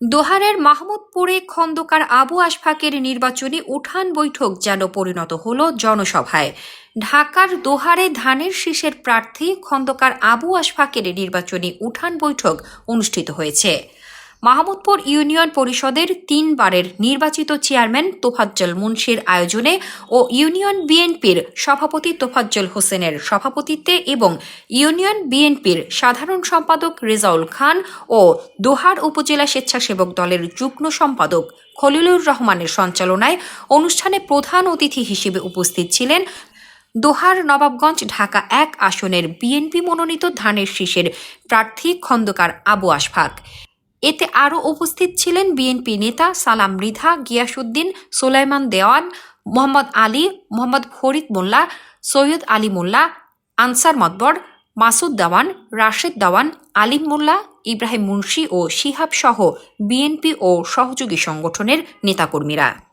দোহারের মাহমুদপুরে খন্দকার আবু আশফাকের নির্বাচনী উঠান বৈঠক যেন পরিণত হল জনসভায়। ঢাকার দোহারে ধানের শীষের প্রার্থী খন্দকার আবু আশফাকের নির্বাচনী উঠান বৈঠক অনুষ্ঠিত হয়েছে। মাহমুদপুর ইউনিয়ন পরিষদের তিনবারের নির্বাচিত চেয়ারম্যান তোফাজ্জল মুন্সির আয়োজনে ও ইউনিয়ন বিএনপির সভাপতি তোফাজ্জল হোসেনের সভাপতিত্বে এবং ইউনিয়ন বিএনপির সাধারণ সম্পাদক রেজাউল খান ও দোহার উপজেলা স্বেচ্ছাসেবক দলের যুগ্ম সম্পাদক খলিলুর রহমানের সঞ্চালনায় অনুষ্ঠানে প্রধান অতিথি হিসেবে উপস্থিত ছিলেন দোহার নবাবগঞ্জ ঢাকা এক আসনের বিএনপি মনোনীত ধানের শীষের প্রার্থী খন্দকার আবু আশফাক। এতে আরও উপস্থিত ছিলেন বিএনপি নেতা সালাম মৃধা গিয়াসুদ্দিন সোলাইমান দেওয়ান, মোহাম্মদ আলী, মোহাম্মদ ফরিদ মোল্লা, সৈয়দ আলী মোল্লা, আনসার মতবর, মাসুদ দাওয়ান, রাশেদ দাওয়ান, আলিম মোল্লা, ইব্রাহিম মুন্সি ও শিহাব সহ বিএনপি ও সহযোগী সংগঠনের নেতাকর্মীরা।